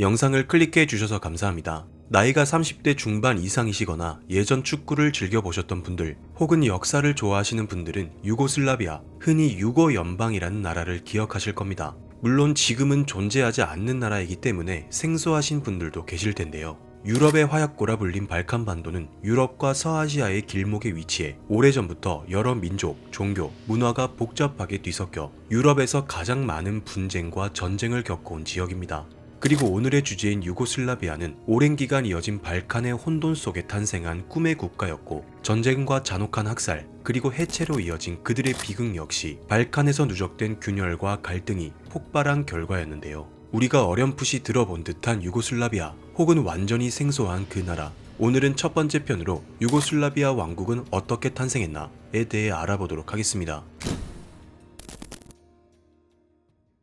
영상을 클릭해 주셔서 감사합니다. 나이가 30대 중반 이상이시거나 예전 축구를 즐겨보셨던 분들 혹은 역사를 좋아하시는 분들은 유고슬라비아, 흔히 유고 연방이라는 나라를 기억하실 겁니다. 물론 지금은 존재하지 않는 나라이기 때문에 생소하신 분들도 계실 텐데요. 유럽의 화약고라 불린 발칸반도는 유럽과 서아시아의 길목에 위치해 오래전부터 여러 민족, 종교, 문화가 복잡하게 뒤섞여 유럽에서 가장 많은 분쟁과 전쟁을 겪어온 지역입니다. 그리고 오늘의 주제인 유고슬라비아는 오랜 기간 이어진 발칸의 혼돈 속에 탄생한 꿈의 국가였고 전쟁과 잔혹한 학살 그리고 해체로 이어진 그들의 비극 역시 발칸에서 누적된 균열과 갈등이 폭발한 결과였는데요. 우리가 어렴풋이 들어본 듯한 유고슬라비아 혹은 완전히 생소한 그 나라 오늘은 첫 번째 편으로 유고슬라비아 왕국은 어떻게 탄생했나에 대해 알아보도록 하겠습니다.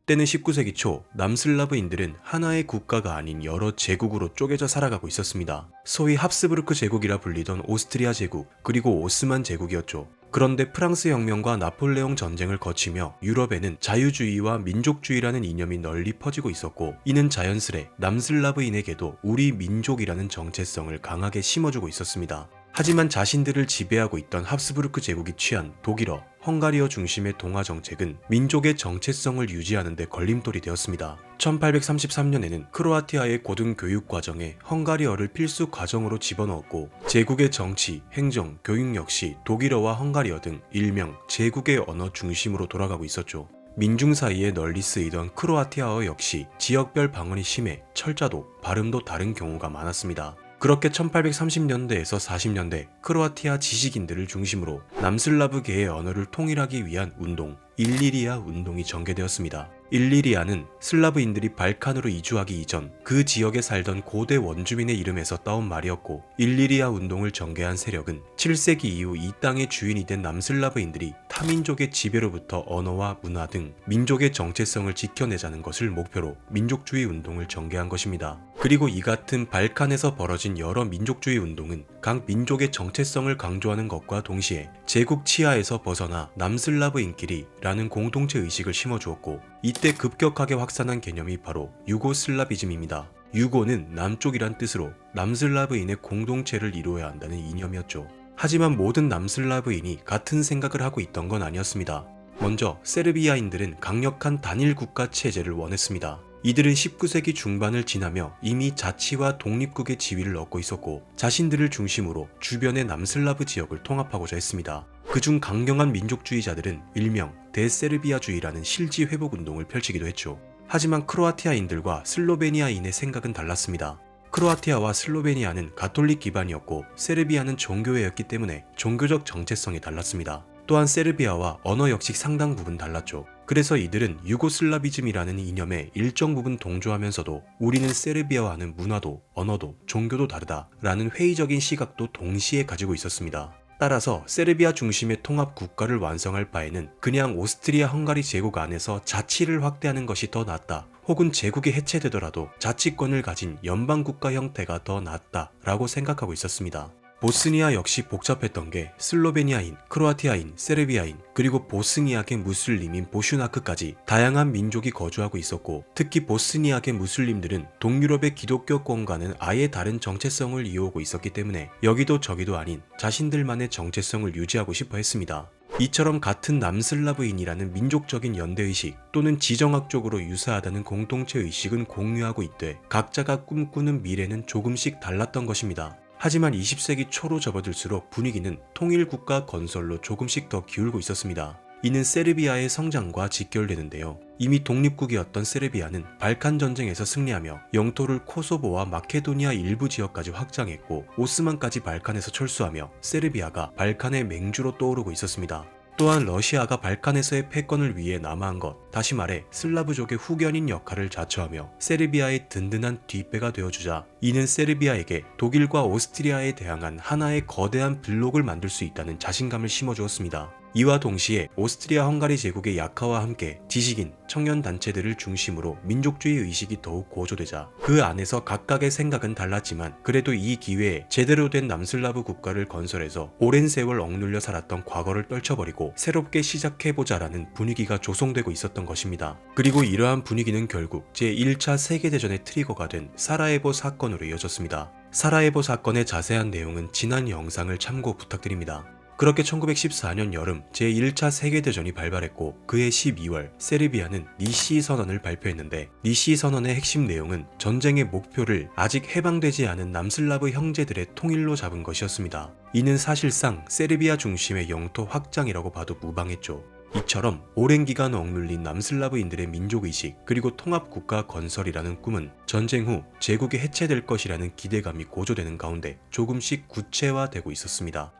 때는 19세기 초 남슬라브인들은 하나의 국가가 아닌 여러 제국으로 쪼개져 살아가고 있었습니다. 소위 합스부르크 제국이라 불리던 오스트리아 제국 그리고 오스만 제국이었죠. 그런데 프랑스 혁명과 나폴레옹 전쟁을 거치며 유럽에는 자유주의와 민족주의라는 이념이 널리 퍼지고 있었고 이는 자연스레 남슬라브인에게도 우리 민족이라는 정체성을 강하게 심어주고 있었습니다. 하지만 자신들을 지배하고 있던 합스부르크 제국이 취한 독일어, 헝가리어 중심의 동화 정책은 민족의 정체성을 유지하는 데 걸림돌이 되었습니다. 1833년에는 크로아티아의 고등 교육 과정에 헝가리어를 필수 과정으로 집어넣었고 제국의 정치, 행정, 교육 역시 독일어와 헝가리어 등 일명 제국의 언어 중심으로 돌아가고 있었죠. 민중 사이에 널리 쓰이던 크로아티아어 역시 지역별 방언이 심해 철자도, 발음도 다른 경우가 많았습니다. 그렇게 1830년대에서 40년대 크로아티아 지식인들을 중심으로 남슬라브계의 언어를 통일하기 위한 운동, 일리리아 운동이 전개되었습니다. 일리리아는 슬라브인들이 발칸으로 이주하기 이전 그 지역에 살던 고대 원주민의 이름에서 따온 말이었고 일리리아 운동을 전개한 세력은 7세기 이후 이 땅의 주인이 된 남슬라브인들이 타민족의 지배로부터 언어와 문화 등 민족의 정체성을 지켜내자는 것을 목표로 민족주의 운동을 전개한 것입니다. 그리고 이 같은 발칸에서 벌어진 여러 민족주의 운동은 각 민족의 정체성을 강조하는 것과 동시에 제국 치하에서 벗어나 남슬라브인끼리 라는 공동체 의식을 심어주었고 이때 급격하게 확산한 개념이 바로 유고슬라비즘입니다. 유고는 남쪽이란 뜻으로 남슬라브인의 공동체를 이루어야 한다는 이념이었죠. 하지만 모든 남슬라브인이 같은 생각을 하고 있던 건 아니었습니다. 먼저 세르비아인들은 강력한 단일 국가 체제를 원했습니다. 이들은 19세기 중반을 지나며 이미 자치와 독립국의 지위를 얻고 있었고 자신들을 중심으로 주변의 남슬라브 지역을 통합하고자 했습니다. 그중 강경한 민족주의자들은 일명 대세르비아주의라는 실지 회복 운동을 펼치기도 했죠. 하지만 크로아티아인들과 슬로베니아인의 생각은 달랐습니다. 크로아티아와 슬로베니아는 가톨릭 기반이었고 세르비아는 종교회였기 때문에 종교적 정체성이 달랐습니다. 또한 세르비아와 언어 역시 상당 부분 달랐죠. 그래서 이들은 유고슬라비즘이라는 이념에 일정 부분 동조하면서도 우리는 세르비아와는 문화도 언어도 종교도 다르다라는 회의적인 시각도 동시에 가지고 있었습니다. 따라서 세르비아 중심의 통합 국가를 완성할 바에는 그냥 오스트리아 헝가리 제국 안에서 자치를 확대하는 것이 더 낫다. 혹은 제국이 해체되더라도 자치권을 가진 연방국가 형태가 더 낫다라고 생각하고 있었습니다. 보스니아 역시 복잡했던 게 슬로베니아인, 크로아티아인, 세르비아인, 그리고 보스니아계 무슬림인 보슈나크까지 다양한 민족이 거주하고 있었고 특히 보스니아계 무슬림들은 동유럽의 기독교권과는 아예 다른 정체성을 이어오고 있었기 때문에 여기도 저기도 아닌 자신들만의 정체성을 유지하고 싶어 했습니다. 이처럼 같은 남슬라브인이라는 민족적인 연대의식 또는 지정학적으로 유사하다는 공동체 의식은 공유하고 있되 각자가 꿈꾸는 미래는 조금씩 달랐던 것입니다. 하지만 20세기 초로 접어들수록 분위기는 통일 국가 건설로 조금씩 더 기울고 있었습니다. 이는 세르비아의 성장과 직결되는데요. 이미 독립국이었던 세르비아는 발칸 전쟁에서 승리하며 영토를 코소보와 마케도니아 일부 지역까지 확장했고 오스만까지 발칸에서 철수하며 세르비아가 발칸의 맹주로 떠오르고 있었습니다. 또한 러시아가 발칸에서의 패권을 위해 남아한 것, 다시 말해 슬라브족의 후견인 역할을 자처하며 세르비아의 든든한 뒷배가 되어주자 이는 세르비아에게 독일과 오스트리아에 대항한 하나의 거대한 블록을 만들 수 있다는 자신감을 심어주었습니다. 이와 동시에 오스트리아 헝가리 제국의 약화와 함께 지식인, 청년 단체들을 중심으로 민족주의 의식이 더욱 고조되자 그 안에서 각각의 생각은 달랐지만 그래도 이 기회에 제대로 된 남슬라브 국가를 건설해서 오랜 세월 억눌려 살았던 과거를 떨쳐버리고 새롭게 시작해보자라는 분위기가 조성되고 있었던 것입니다. 그리고 이러한 분위기는 결국 제1차 세계대전의 트리거가 된 사라예보 사건으로 이어졌습니다. 사라예보 사건의 자세한 내용은 지난 영상을 참고 부탁드립니다. 그렇게 1914년 여름 제1차 세계대전이 발발했고 그해 12월 세르비아는 니시 선언을 발표했는데 니시 선언의 핵심 내용은 전쟁의 목표를 아직 해방되지 않은 남슬라브 형제들의 통일로 잡은 것이었습니다. 이는 사실상 세르비아 중심의 영토 확장이라고 봐도 무방했죠. 이처럼 오랜 기간 억눌린 남슬라브인들의 민족의식 그리고 통합국가 건설이라는 꿈은 전쟁 후 제국이 해체될 것이라는 기대감이 고조되는 가운데 조금씩 구체화되고 있었습니다.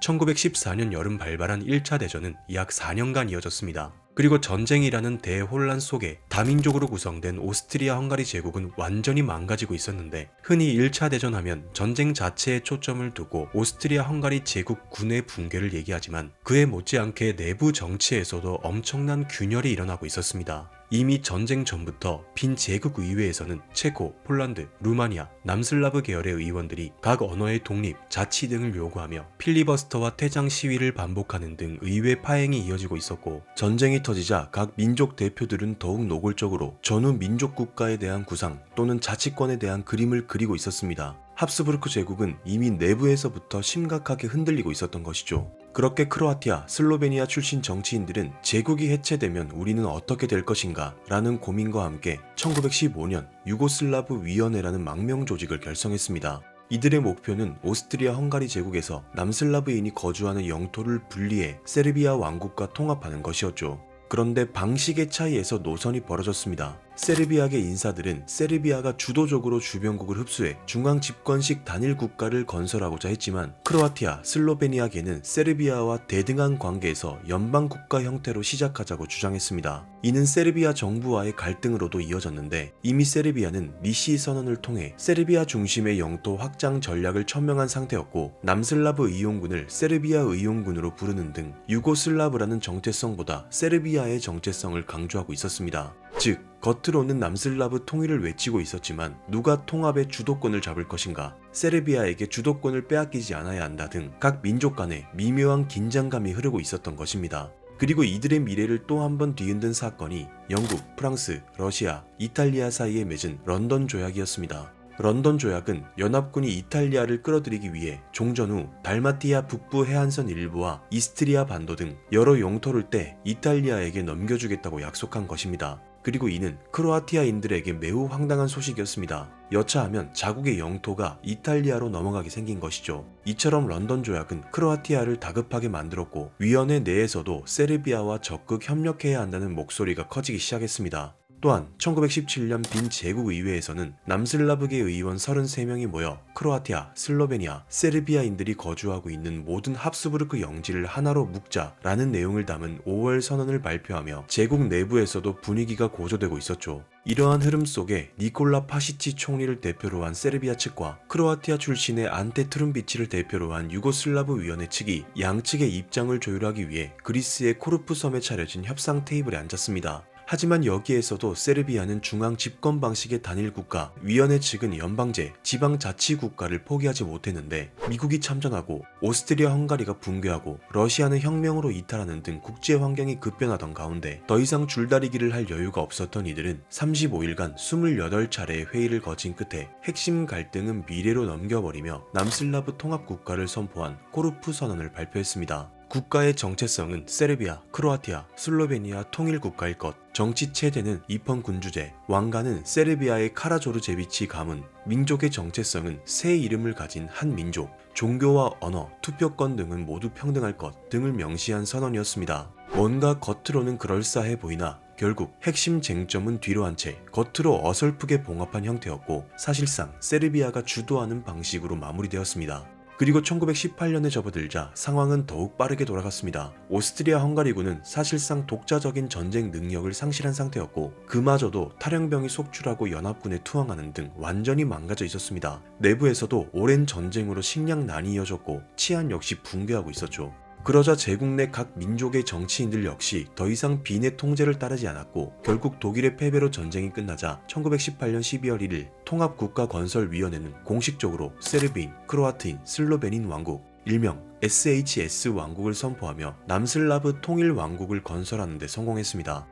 1914년 여름 발발한 1차 대전은 약 4년간 이어졌습니다. 그리고 전쟁이라는 대혼란 속에 다민족으로 구성된 오스트리아 헝가리 제국은 완전히 망가지고 있었는데 흔히 1차 대전 하면 전쟁 자체에 초점을 두고 오스트리아 헝가리 제국 군의 붕괴를 얘기하지만 그에 못지않게 내부 정치에서도 엄청난 균열이 일어나고 있었습니다. 이미 전쟁 전부터 빈 제국 의회에서는 체코, 폴란드, 루마니아, 남슬라브 계열의 의원들이 각 언어의 독립, 자치 등을 요구하며 필리버스터와 퇴장 시위를 반복하는 등 의회 파행이 이어지고 있었고 전쟁이 터지자 각 민족 대표들은 더욱 노골적으로 전후 민족 국가에 대한 구상 또는 자치권에 대한 그림을 그리고 있었습니다. 합스부르크 제국은 이미 내부에서부터 심각하게 흔들리고 있었던 것이죠. 그렇게 크로아티아, 슬로베니아 출신 정치인들은 제국이 해체되면 우리는 어떻게 될 것인가 라는 고민과 함께 1915년 유고슬라브 위원회라는 망명 조직을 결성했습니다. 이들의 목표는 오스트리아 헝가리 제국에서 남슬라브인이 거주하는 영토를 분리해 세르비아 왕국과 통합하는 것이었죠. 그런데 방식의 차이에서 노선이 벌어졌습니다. 세르비아계 인사들은 세르비아가 주도적으로 주변국을 흡수해 중앙 집권식 단일 국가를 건설하고자 했지만 크로아티아, 슬로베니아계는 세르비아와 대등한 관계에서 연방 국가 형태로 시작하자고 주장했습니다. 이는 세르비아 정부와의 갈등으로도 이어졌는데 이미 세르비아는 니시 선언을 통해 세르비아 중심의 영토 확장 전략을 천명한 상태였고 남슬라브 의용군을 세르비아 의용군으로 부르는 등 유고슬라브라는 정체성보다 세르비아의 정체성을 강조하고 있었습니다. 즉 겉으로는 남슬라브 통일을 외치고 있었지만 누가 통합의 주도권을 잡을 것인가, 세르비아에게 주도권을 빼앗기지 않아야 한다 등 각 민족 간에 미묘한 긴장감이 흐르고 있었던 것입니다. 그리고 이들의 미래를 또 한 번 뒤흔든 사건이 영국, 프랑스, 러시아, 이탈리아 사이에 맺은 런던 조약이었습니다. 런던 조약은 연합군이 이탈리아를 끌어들이기 위해 종전 후 달마티아 북부 해안선 일부와 이스트리아 반도 등 여러 영토를 떼 이탈리아에게 넘겨주겠다고 약속한 것입니다. 그리고 이는 크로아티아인들에게 매우 황당한 소식이었습니다. 여차하면 자국의 영토가 이탈리아로 넘어가게 생긴 것이죠. 이처럼 런던 조약은 크로아티아를 다급하게 만들었고 위원회 내에서도 세르비아와 적극 협력해야 한다는 목소리가 커지기 시작했습니다. 또한 1917년 빈 제국의회에서는 남슬라브계 의원 33명이 모여 크로아티아, 슬로베니아, 세르비아인들이 거주하고 있는 모든 합스부르크 영지를 하나로 묶자라는 내용을 담은 5월 선언을 발표하며 제국 내부에서도 분위기가 고조되고 있었죠. 이러한 흐름 속에 니콜라 파시치 총리를 대표로 한 세르비아 측과 크로아티아 출신의 안테 트룸비치를 대표로 한 유고슬라브 위원회 측이 양측의 입장을 조율하기 위해 그리스의 코르프 섬에 차려진 협상 테이블에 앉았습니다. 하지만 여기에서도 세르비아는 중앙 집권 방식의 단일 국가, 위원회 측은 연방제, 지방 자치 국가를 포기하지 못했는데 미국이 참전하고 오스트리아 헝가리가 붕괴하고 러시아는 혁명으로 이탈하는 등 국제 환경이 급변하던 가운데 더 이상 줄다리기를 할 여유가 없었던 이들은 35일간 28차례의 회의를 거친 끝에 핵심 갈등은 미래로 넘겨버리며 남슬라브 통합 국가를 선포한 코르프 선언을 발표했습니다. 국가의 정체성은 세르비아, 크로아티아, 슬로베니아 통일 국가일 것, 정치 체제는 이펀 군주제, 왕가는 세르비아의 카라조르제비치 가문, 민족의 정체성은 새 이름을 가진 한 민족, 종교와 언어, 투표권 등은 모두 평등할 것 등을 명시한 선언이었습니다. 뭔가 겉으로는 그럴싸해 보이나 결국 핵심 쟁점은 뒤로 한 채 겉으로 어설프게 봉합한 형태였고 사실상 세르비아가 주도하는 방식으로 마무리되었습니다. 그리고 1918년에 접어들자 상황은 더욱 빠르게 돌아갔습니다. 오스트리아 헝가리군은 사실상 독자적인 전쟁 능력을 상실한 상태였고 그마저도 탈영병이 속출하고 연합군에 투항하는 등 완전히 망가져 있었습니다. 내부에서도 오랜 전쟁으로 식량난이 이어졌고 치안 역시 붕괴하고 있었죠. 그러자 제국 내 각 민족의 정치인들 역시 더 이상 빈의 통제를 따르지 않았고 결국 독일의 패배로 전쟁이 끝나자 1918년 12월 1일 통합국가건설위원회는 공식적으로 세르비인, 크로아트인, 슬로베닌 왕국 일명 SHS 왕국을 선포하며 남슬라브 통일 왕국을 건설하는 데 성공했습니다.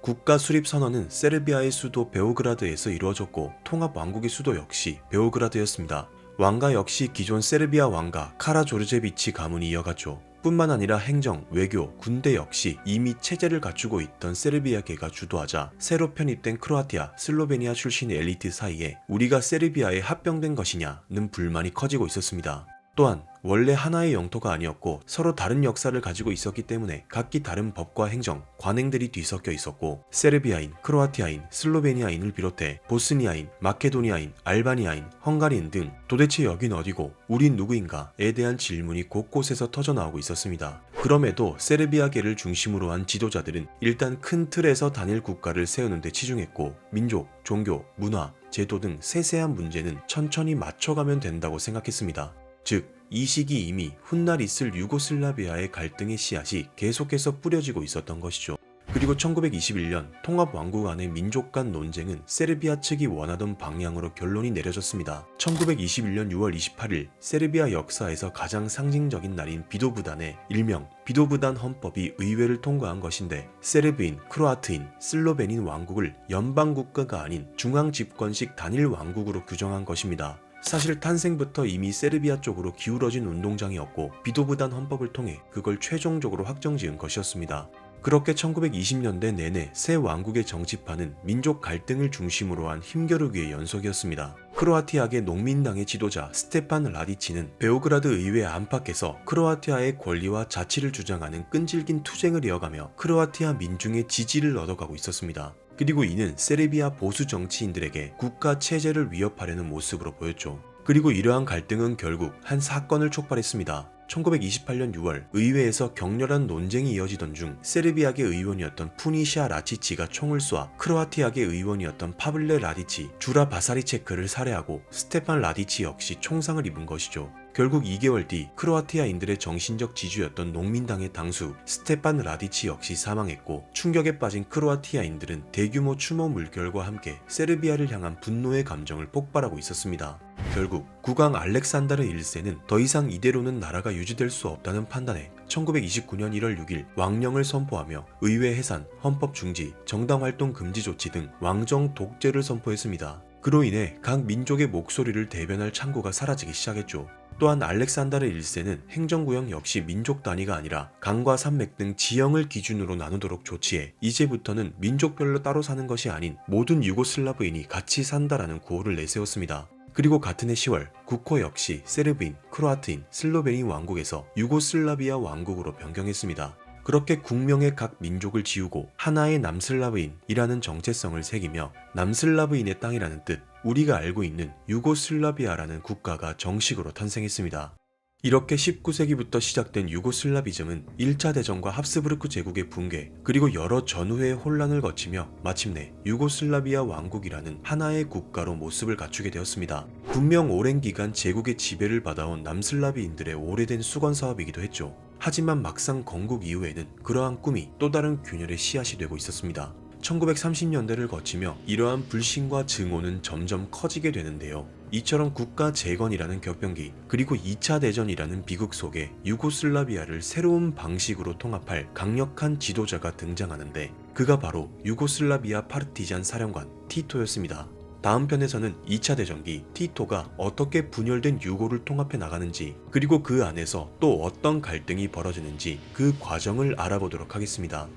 국가 수립 선언은 세르비아의 수도 베오그라드에서 이루어졌고 통합 왕국의 수도 역시 베오그라드였습니다. 왕가 역시 기존 세르비아 왕가 카라 조르제비치 가문이 이어갔죠. 뿐만 아니라 행정, 외교, 군대 역시 이미 체제를 갖추고 있던 세르비아계가 주도하자 새로 편입된 크로아티아, 슬로베니아 출신의 엘리트 사이에 우리가 세르비아에 합병된 것이냐는 불만이 커지고 있었습니다. 또한 원래 하나의 영토가 아니었고 서로 다른 역사를 가지고 있었기 때문에 각기 다른 법과 행정, 관행들이 뒤섞여 있었고 세르비아인, 크로아티아인, 슬로베니아인을 비롯해 보스니아인, 마케도니아인, 알바니아인, 헝가리인 등 도대체 여긴 어디고 우린 누구인가에 대한 질문이 곳곳에서 터져나오고 있었습니다. 그럼에도 세르비아계를 중심으로 한 지도자들은 일단 큰 틀에서 단일 국가를 세우는 데 치중했고 민족, 종교, 문화, 제도 등 세세한 문제는 천천히 맞춰가면 된다고 생각했습니다. 즉, 이 시기 이미 훗날 있을 유고슬라비아의 갈등의 씨앗이 계속해서 뿌려지고 있었던 것이죠. 그리고 1921년 통합왕국 안의 민족 간 논쟁은 세르비아 측이 원하던 방향으로 결론이 내려졌습니다. 1921년 6월 28일 세르비아 역사에서 가장 상징적인 날인 비도부단의 일명 비도부단 헌법이 의회를 통과한 것인데 세르비인, 크로아트인, 슬로베닌 왕국을 연방 국가가 아닌 중앙 집권식 단일 왕국으로 규정한 것입니다. 사실 탄생부터 이미 세르비아 쪽으로 기울어진 운동장이었고 비도부단 헌법을 통해 그걸 최종적으로 확정지은 것이었습니다. 그렇게 1920년대 내내 새 왕국의 정치판은 민족 갈등을 중심으로 한 힘겨루기의 연속이었습니다. 크로아티아계 농민당의 지도자 스테판 라디치는 베오그라드 의회 안팎에서 크로아티아의 권리와 자치를 주장하는 끈질긴 투쟁을 이어가며 크로아티아 민중의 지지를 얻어가고 있었습니다. 그리고 이는 세르비아 보수 정치인들에게 국가 체제를 위협하려는 모습으로 보였죠. 그리고 이러한 갈등은 결국 한 사건을 촉발했습니다. 1928년 6월 의회에서 격렬한 논쟁이 이어지던 중 세르비아계 의원이었던 푸니시아 라치치가 총을 쏘아 크로아티아계 의원이었던 파블레 라디치, 주라 바사리체크를 살해하고 스테판 라디치 역시 총상을 입은 것이죠. 결국 2개월 뒤 크로아티아인들의 정신적 지주였던 농민당의 당수 스테판 라디치 역시 사망했고 충격에 빠진 크로아티아인들은 대규모 추모 물결과 함께 세르비아를 향한 분노의 감정을 폭발하고 있었습니다. 결국 국왕 알렉산다르 1세는 더 이상 이대로는 나라가 유지될 수 없다는 판단에 1929년 1월 6일 왕령을 선포하며 의회 해산, 헌법 중지, 정당 활동 금지 조치 등 왕정 독재를 선포했습니다. 그로 인해 각 민족의 목소리를 대변할 창구가 사라지기 시작했죠. 또한 알렉산다르 1세는 행정구역 역시 민족 단위가 아니라 강과 산맥 등 지형을 기준으로 나누도록 조치해 이제부터는 민족별로 따로 사는 것이 아닌 모든 유고슬라브인이 같이 산다라는 구호를 내세웠습니다. 그리고 같은 해 10월 국호 역시 세르비인, 크로아트인, 슬로베니 왕국에서 유고슬라비아 왕국으로 변경했습니다. 그렇게 국명의 각 민족을 지우고 하나의 남슬라브인이라는 정체성을 새기며 남슬라브인의 땅이라는 뜻, 우리가 알고 있는 유고슬라비아라는 국가가 정식으로 탄생했습니다. 이렇게 19세기부터 시작된 유고슬라비즘은 1차 대전과 합스부르크 제국의 붕괴, 그리고 여러 전후의 혼란을 거치며 마침내 유고슬라비아 왕국이라는 하나의 국가로 모습을 갖추게 되었습니다. 분명 오랜 기간 제국의 지배를 받아온 남슬라비인들의 오래된 수건 사업이기도 했죠. 하지만 막상 건국 이후에는 그러한 꿈이 또 다른 균열의 씨앗이 되고 있었습니다. 1930년대를 거치며 이러한 불신과 증오는 점점 커지게 되는데요. 이처럼 국가 재건이라는 격변기 그리고 2차 대전이라는 비극 속에 유고슬라비아를 새로운 방식으로 통합할 강력한 지도자가 등장하는데 그가 바로 유고슬라비아 파르티잔 사령관 티토였습니다. 다음 편에서는 2차 대전기 티토가 어떻게 분열된 유고를 통합해 나가는지 그리고 그 안에서 또 어떤 갈등이 벌어지는지 그 과정을 알아보도록 하겠습니다.